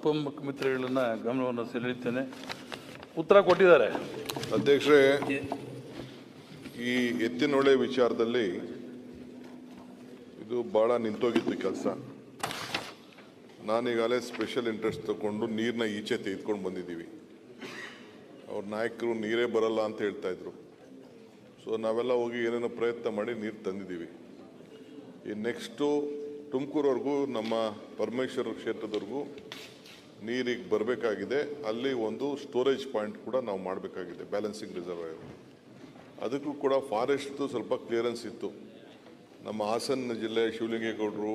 ಉಪಮುಖ್ಯಮಂತ್ರಿಗಳನ್ನ ಗಮನವನ್ನು ಸೆಳೆಯುತ್ತೇನೆ. ಉತ್ತರ ಕೊಟ್ಟಿದ್ದಾರೆ. ಅಧ್ಯಕ್ಷರೇ ಈ ಎತ್ತಿನೊಳೆ ವಿಚಾರದಲ್ಲಿ ಇದು ಭಾಳ ನಿಂತೋಗಿತ್ತು ಕೆಲಸ. ನಾನೀಗಾಗಲೇ ಸ್ಪೆಷಲ್ ಇಂಟ್ರೆಸ್ಟ್ ತಗೊಂಡು ನೀರನ್ನ ಈಚೆ ತೆಗೆದುಕೊಂಡು ಬಂದಿದ್ದೀವಿ. ಅವ್ರ ನಾಯಕರು ನೀರೇ ಬರಲ್ಲ ಅಂತ ಹೇಳ್ತಾ ಇದ್ರು. ಸೊ ನಾವೆಲ್ಲ ಹೋಗಿ ಏನೇನೋ ಪ್ರಯತ್ನ ಮಾಡಿ ನೀರು ತಂದಿದ್ದೀವಿ. ಈ ನೆಕ್ಸ್ಟು ತುಮಕೂರವರೆಗೂ ನಮ್ಮ ಪರಮೇಶ್ವರ ಕ್ಷೇತ್ರದವರೆಗೂ ನೀರಿಗೆ ಬರಬೇಕಾಗಿದೆ, ಅಲ್ಲಿ ಒಂದು ಸ್ಟೋರೇಜ್ ಪಾಯಿಂಟ್ ಕೂಡ ನಾವು ಮಾಡಬೇಕಾಗಿದೆ ಬ್ಯಾಲೆನ್ಸಿಂಗ್ ರಿಸರ್ವಾಯರ್ ಅದಕ್ಕೂ ಕೂಡ ಫಾರೆಸ್ಟ್ದು ಸ್ವಲ್ಪ ಕ್ಲಿಯರೆನ್ಸ್ ಇತ್ತು. ನಮ್ಮ ಹಾಸನ ಜಿಲ್ಲೆ ಶಿವಲಿಂಗೇಗೌಡರು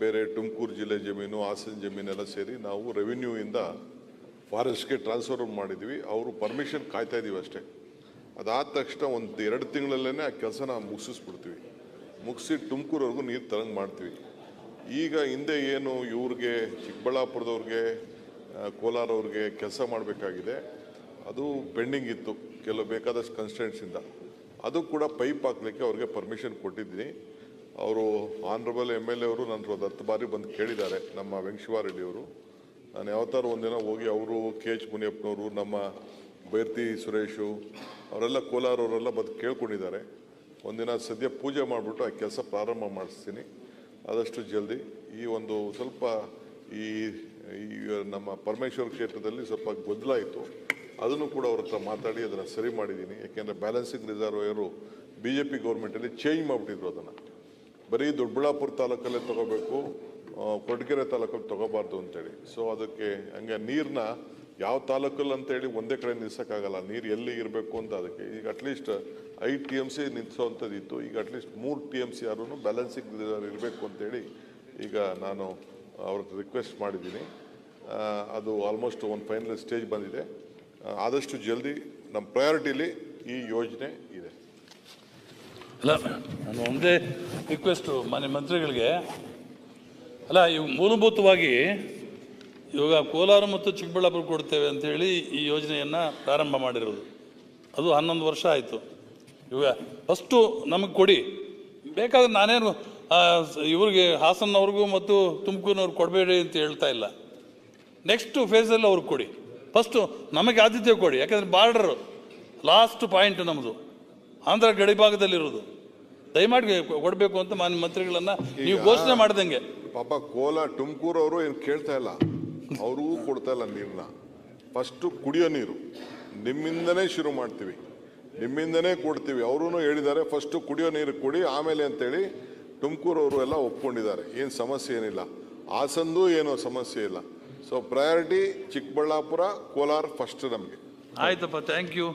ಬೇರೆ ತುಮಕೂರು ಜಿಲ್ಲೆ ಜಮೀನು, ಹಾಸನ ಜಮೀನೆಲ್ಲ ಸೇರಿ ನಾವು ರೆವಿನ್ಯೂಯಿಂದ ಫಾರೆಸ್ಟ್ಗೆ ಟ್ರಾನ್ಸ್ಫರ್ ಮಾಡಿದ್ವಿ. ಅವರು ಪರ್ಮಿಷನ್ ಕಾಯ್ತಾ ಇದ್ದೀವಿ ಅಷ್ಟೇ. ಅದಾದ ತಕ್ಷಣ ಒಂದು ಎರಡು ತಿಂಗಳಲ್ಲೇ ಆ ಕೆಲಸನ ಮುಗಿಸಿಸ್ಬಿಡ್ತೀವಿ. ಮುಗಿಸಿ ತುಮಕೂರವರೆಗೂ ನೀರು ತರಂಗೆ ಮಾಡ್ತೀವಿ. ಈಗ ಹಿಂದೆ ಏನು ಇವ್ರಿಗೆ, ಚಿಕ್ಕಬಳ್ಳಾಪುರದವ್ರಿಗೆ ಕೋಲಾರ ಕೋಲಾರವ್ರಿಗೆ ಕೆಲಸ ಮಾಡಬೇಕಾಗಿದೆ. ಅದು ಪೆಂಡಿಂಗ್ ಇತ್ತು, ಕೆಲವು ಬೇಕಾದಷ್ಟು ಕನ್ಸ್ಟೆಂಟ್ಸಿಂದ ಅದು ಕೂಡ ಪೈಪ್ ಹಾಕ್ಲಿಕ್ಕೆ ಅವ್ರಿಗೆ ಪರ್ಮಿಷನ್ ಕೊಟ್ಟಿದ್ದೀನಿ. ಅವರು ಆನರಬಲ್ ಎಂ ಎಲ್ ಎ ಅವರು ನನ್ನ ಒಂದು ಹತ್ತು ಬಾರಿ ಬಂದು ಕೇಳಿದ್ದಾರೆ, ನಮ್ಮ ವೆಂಕಟೇಶ್ವರ ಅವರು. ನಾನು ಯಾವತ್ತಾರು ಒಂದಿನ ಹೋಗಿ ಅವರು, ಕೆ ಎಚ್ ಮುನಿಯಪ್ಪನವರು, ನಮ್ಮ ಬೈರ್ತಿ ಸುರೇಶು, ಅವರೆಲ್ಲ ಕೋಲಾರವರೆಲ್ಲ ಬಂದು ಕೇಳ್ಕೊಂಡಿದ್ದಾರೆ. ಒಂದಿನ ಸದ್ಯ ಪೂಜೆ ಮಾಡಿಬಿಟ್ಟು ಆ ಕೆಲಸ ಪ್ರಾರಂಭ ಮಾಡಿಸ್ತೀನಿ. ಆದಷ್ಟು ಜಲ್ದಿ ಈ ಒಂದು ಸ್ವಲ್ಪ ಈ ನಮ್ಮ ಪರಮೇಶ್ವರ ಕ್ಷೇತ್ರದಲ್ಲಿ ಸ್ವಲ್ಪ ಗೊಂದಲ ಇತ್ತು. ಅದನ್ನು ಕೂಡ ಅವ್ರ ಹತ್ರ ಮಾತಾಡಿ ಅದನ್ನು ಸರಿ ಮಾಡಿದ್ದೀನಿ ಯಾಕೆಂದರೆ ಬ್ಯಾಲೆನ್ಸಿಂಗ್ ರಿಸರ್ವೇಯರು ಬಿ ಜೆ ಪಿ ಗೌರ್ಮೆಂಟಲ್ಲಿ ಚೇಂಜ್ ಮಾಡಿಬಿಟ್ಟಿದ್ರು ಅದನ್ನು. ಬರೀ ದೊಡ್ಡಬಳ್ಳಾಪುರ ತಾಲೂಕಲ್ಲೇ ತಗೋಬೇಕು ಕೊಡ್ಗೆರೆ ತಾಲೂಕಲ್ಲಿ ತಗೋಬಾರ್ದು ಅಂತೇಳಿ. ಸೊ ಅದಕ್ಕೆ ಹಂಗೆ ನೀರನ್ನ ಯಾವ ತಾಲೂಕಲ್ಲಿ ಅಂತೇಳಿ ಒಂದೇ ಕಡೆ ನಿಲ್ಸೋಕ್ಕಾಗಲ್ಲ. ನೀರು ಎಲ್ಲಿ ಇರಬೇಕು ಅಂತ ಅದಕ್ಕೆ. ಈಗ ಅಟ್ಲೀಸ್ಟ್ ಐದು ಟಿ ಎಂ ಸಿ ನಿಲ್ಲಿಸೋವಂಥದ್ದಿತ್ತು ಈಗ ಅಟ್ಲೀಸ್ಟ್ ಮೂರು ಟಿ ಎಂ ಸಿ ಆದ್ರೂ ಬ್ಯಾಲೆನ್ಸಿಂಗ್ ಇರಬೇಕು ಅಂತೇಳಿ ಈಗ ನಾನು ಅವ್ರಿಗೆ ರಿಕ್ವೆಸ್ಟ್ ಮಾಡಿದ್ದೀನಿ. ಅದು ಆಲ್ಮೋಸ್ಟ್ ಒಂದು ಫೈನಲ್ ಸ್ಟೇಜ್ ಬಂದಿದೆ. ಆದಷ್ಟು ಜಲ್ದಿ ನಮ್ಮ ಪ್ರಯಾರಿಟಿಲಿ ಈ ಯೋಜನೆ ಇದೆ. ಅಲ್ಲ, ನಾನು ಒಂದೇ ರಿಕ್ವೆಸ್ಟು ಮಾನ್ಯ ಮಂತ್ರಿಗಳಿಗೆ. ಅಲ್ಲ, ಇವು ಮೂಲಭೂತವಾಗಿ ಇವಾಗ ಕೋಲಾರ ಮತ್ತು ಚಿಕ್ಕಬಳ್ಳಾಪುರ ಕೊಡ್ತೇವೆ ಅಂಥೇಳಿ ಈ ಯೋಜನೆಯನ್ನು ಪ್ರಾರಂಭ ಮಾಡಿರೋದು. ಅದು ಹನ್ನೊಂದು ವರ್ಷ ಆಯಿತು. ಇವಾಗ ಫಸ್ಟು ನಮಗೆ ಕೊಡಿ. ಬೇಕಾದ್ರೆ ನಾನೇನು ಇವ್ರಿಗೆ ಹಾಸನ್ನವ್ರಿಗೂ ಮತ್ತು ತುಮಕೂರಿನವ್ರಿಗೆ ಕೊಡಬೇಡಿ ಅಂತ ಹೇಳ್ತಾ ಇಲ್ಲ. ನೆಕ್ಸ್ಟು ಫೇಸಲ್ಲಿ ಅವ್ರಿಗೆ ಕೊಡಿ. ಫಸ್ಟು ನಮಗೆ ಆದ್ಯತೆ ಕೊಡಿ. ಯಾಕಂದರೆ ಬಾರ್ಡರ್ ಲಾಸ್ಟ್ ಪಾಯಿಂಟ್ ನಮ್ಮದು ಆಂಧ್ರ ಗಡಿ ಭಾಗದಲ್ಲಿರೋದು ದಯಮಾಡಿ ಕೊಡಬೇಕು ಅಂತ ಮಾನ್ಯ ಮಂತ್ರಿಗಳನ್ನು ನೀವು ಘೋಷಣೆ ಮಾಡ್ದಂಗೆ. ಪಾಪ ಕೋಲ ತುಮಕೂರು ಅವರು ಏನು ಕೇಳ್ತಾ ಇಲ್ಲ. ಅವ್ರಿಗೂ ಕೊಡ್ತಾ ಇಲ್ಲ ನೀರನ್ನ ಫಸ್ಟು ಕುಡಿಯೋ ನೀರು. ನಿಮ್ಮಿಂದನೇ ಶುರು ಮಾಡ್ತೀವಿ. ನಿಮ್ಮಿಂದನೇ ಕೊಡ್ತೀವಿ. ಅವರು ಹೇಳಿದ್ದಾರೆ ಫಸ್ಟು ಕುಡಿಯೋ ನೀರು ಕೊಡಿ, ಆಮೇಲೆ ಅಂತೇಳಿ ತುಮಕೂರು ಅವರು ಎಲ್ಲ ಒಪ್ಕೊಂಡಿದ್ದಾರೆ. ಏನು ಸಮಸ್ಯೆ ಏನಿಲ್ಲ. ಹಾಸಂದು ಏನೋ ಸಮಸ್ಯೆ ಇಲ್ಲ. So priority Chikkaballapur, Kolar first ನಮಗೆ. ಆಯ್ತಪ್ಪ ಥ್ಯಾಂಕ್ ಯು